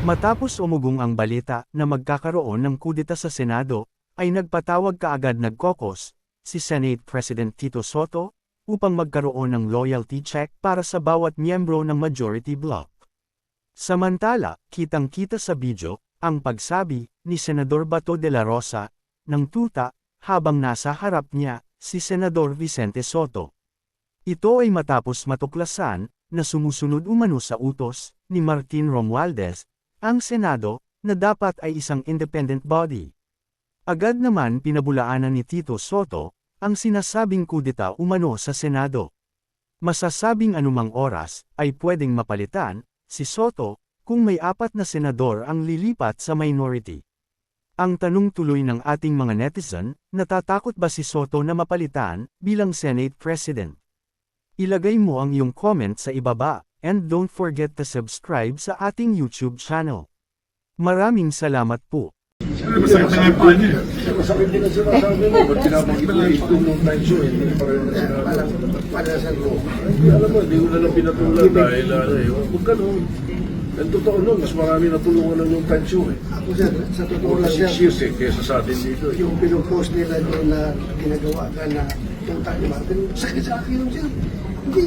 Matapos umugong ang balita na magkakaroon ng kudeta sa Senado, ay nagpatawag kaagad nagkokos, si Senate President Tito Soto, upang magkaroon ng loyalty check para sa bawat miyembro ng majority bloc. Samantala, kitang-kita sa video, ang pagsabi ni Senador Bato de la Rosa ng tuta habang nasa harap niya si Senador Vicente Soto. Ito ay matapos matuklasan na sumusunod umano sa utos ni Martin Romualdez, ang Senado, na dapat ay isang independent body. Agad naman pinabulaanan ni Tito Soto ang sinasabing kudeta umano sa Senado. Masasabing anumang oras ay pwedeng mapalitan si Soto kung may apat na senador ang lilipat sa minority. Ang tanong tuloy ng ating mga netizen, natatakot ba si Soto na mapalitan bilang Senate President? Ilagay mo ang iyong comment sa ibaba, and don't forget to subscribe sa ating YouTube channel. Maraming salamat po. Masakit na nga niya. Masakit din ang sinasabi mo. Ba't pinapakit mo yung itong nung time show? Hindi pa rin na. Hindi, alam mo, hindi ko na lang pinatulan dahil ano eh. Huwag ganun. Ang totoo nun, mas marami natulungan nun yung time show eh. Ako sir, sa totoo lang sir, 6 years eh, kesa sa atin dito eh. yung pinupost nila doon na ginagawa ka na yung tayo Martin, sakit sa akin yun sir. Hindi,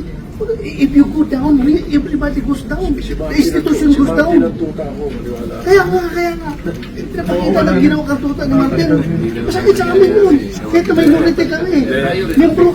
if you go down, everybody goes down. Si The Martin institution ang- si goes Martin down. ang tuta ko, maniwala. Kaya nga, kaya nga. Pinapakita ng ginawa kang tuta ni Martin. Masakit sa amin yun. Na minority kami. Membro ka